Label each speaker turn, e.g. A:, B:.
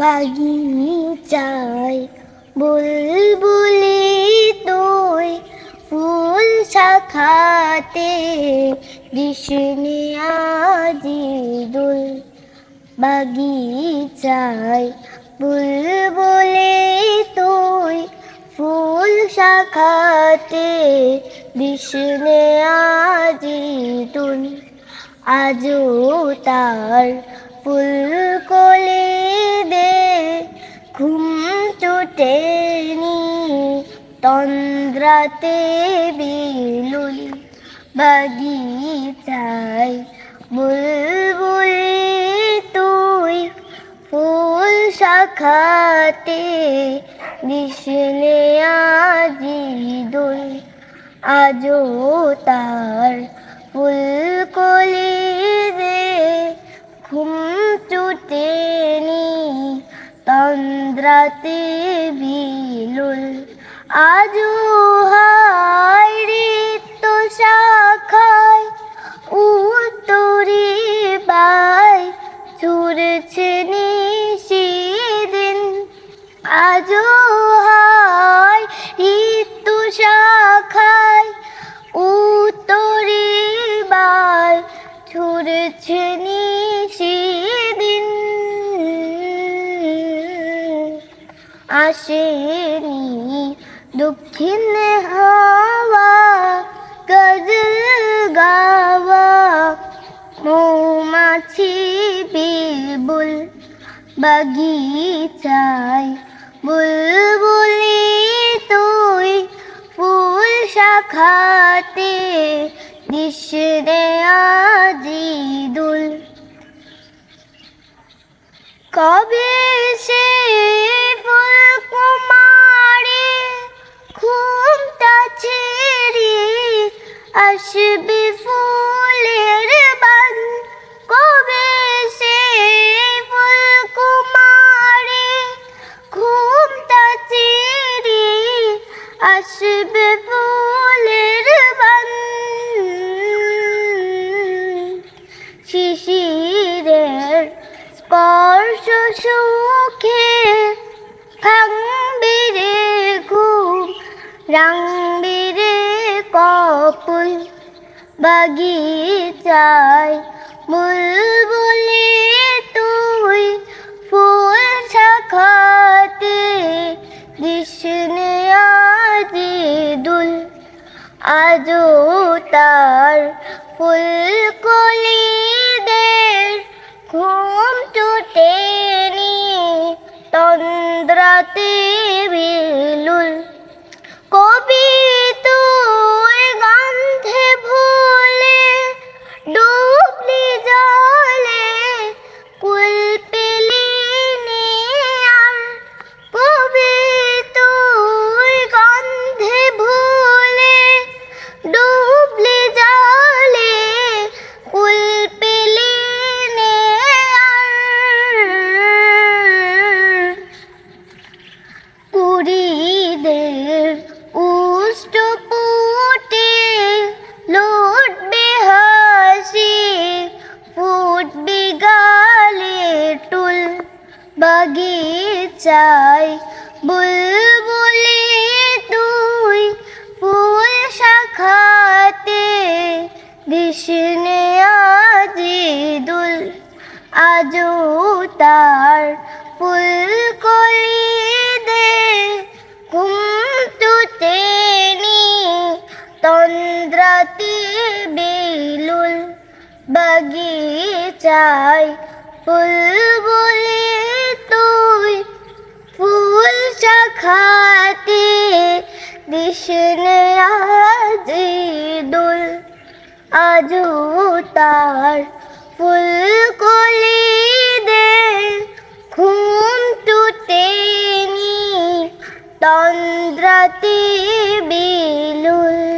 A: বাগিচায় বুলবুলি তুই ফুল শাখাতে কৃষ্ণে আজি দুল। বাগিচায় বুলবুলি তুই ফুল শাখাতে কৃষ্ণে আজি দুল। আজও তার ফুল কলে দে, ঘুম টুটেনি তন্দ্রাতে বিলুল বাগিচায়, বুলবুল তুই ফুল শাখাতে দিশনে আজি দুল, আজও তার ফুল কলি তন্দ্রাতে বিলুল আজু ঋতু শাখায় উত্তরি বাই ছুড়ছে নিশিদিন। আজও আসেনি দক্ষিণে হাওয়া, গজল গাওয়া। মৌমাছি, বিলবুল, বাগিচায় বুলবুলি তুই ফুল শাখাতে দিশরে আজি দুল। কবে সে কুমারে ঘুমটা ছেড়ে আসবে ফুলের বান। কবে সে ফুল কুমারে ঘুমটা ছেড়ে আসবে ফুলের বান। শিশিরের স্পর্শ সুখে রাঙবে রে কপুল বাগিচায় বুলবুলি তুই ফুল শাখাতে কৃষ্ণে আজি দুল আজো তার ফুল কৃষ্ণে আজি দুল আজও তার ফুল কলি দে টুটেনি তন্দ্রাতি বিলুল বাগিচায় বুলবুলি তুই ফুল শাখাতে কৃষ্ণে আজু তার ফুলকলিদের ঘুম টুটে নি তন্দ্রাতে বিলুল